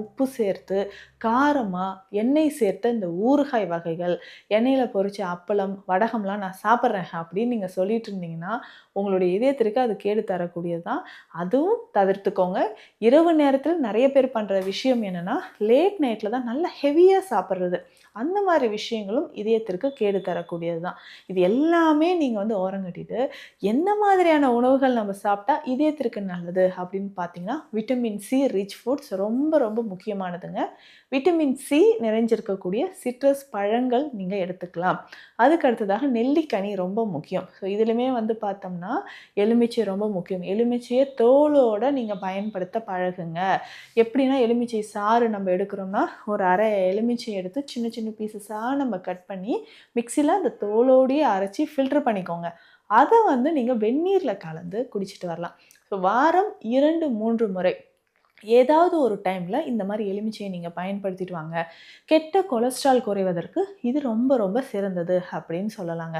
உப்பு சேர்த்து காரமாக எண்ணெய் சேர்த்த இந்த ஊறுகாய் வகைகள் எண்ணெயில் பொரிச்ச அப்பளம் வடகம்லாம் நான் சாப்பிட்றேன் அப்படின்னு நீங்கள் சொல்லிட்டு இருந்தீங்கன்னா உங்களுடைய இதயத்திற்கு அது கேடு தரக்கூடியது தான் அதுவும் தவிர்த்துக்கோங்க. இரவு நேரத்தில் நிறைய பேர் பண்ணுற விஷயம் என்னென்னா லேட் நைட்டில் தான் நல்லா ஹெவியாக சாப்பிட்றது. அந்த மாதிரி விஷயங்களும் இதயத்திற்கு கேடு தரக்கூடியது தான் இது எல்லாமே நீங்கள் வந்து ஓரங்கட்டிட்டு எந்த மாதிரியான உணவுகள் நம்ம சாப்பிட்டா இதயத்திற்கு நல்லது அப்படின்னு பார்த்தீங்கன்னா விட்டமின் சி ரிச் ஃபுட்ஸ் ரொம்ப ரொம்ப ரொம்ப முக்கியமானதுங்க. விட்டமின் சி நிறைஞ்சிருக்கக்கூடிய சிட்ரஸ் பழங்கள் நீங்கள் எடுத்துக்கலாம். அதுக்கு அடுத்ததாக நெல்லிக்கனி ரொம்ப முக்கியம். ஸோ இதுலையுமே வந்து பார்த்தோம்னா எலுமிச்சை ரொம்ப முக்கியம். எலுமிச்சையை தோலோடு நீங்கள் பயன்படுத்த பழகுங்க. எப்படின்னா எலுமிச்சை சாறு நம்ம எடுக்கிறோம்னா ஒரு அரை எலுமிச்சை எடுத்து சின்ன சின்ன பீசஸாக நம்ம கட் பண்ணி மிக்சியில் அந்த தோலோடையே அரைச்சி ஃபில்டர் பண்ணிக்கோங்க. அதை வந்து நீங்கள் வெந்நீரில் கலந்து குடிச்சிட்டு வரலாம். ஸோ வாரம் இரண்டு மூன்று முறை ஏதாவது ஒரு டைமில் இந்த மாதிரி எலுமிச்சையை நீங்கள் பயன்படுத்திட்டு வாங்க. கெட்ட கொலஸ்ட்ரால் குறைவதற்கு இது ரொம்ப ரொம்ப சிறந்தது அப்படின்னு சொல்லலாங்க.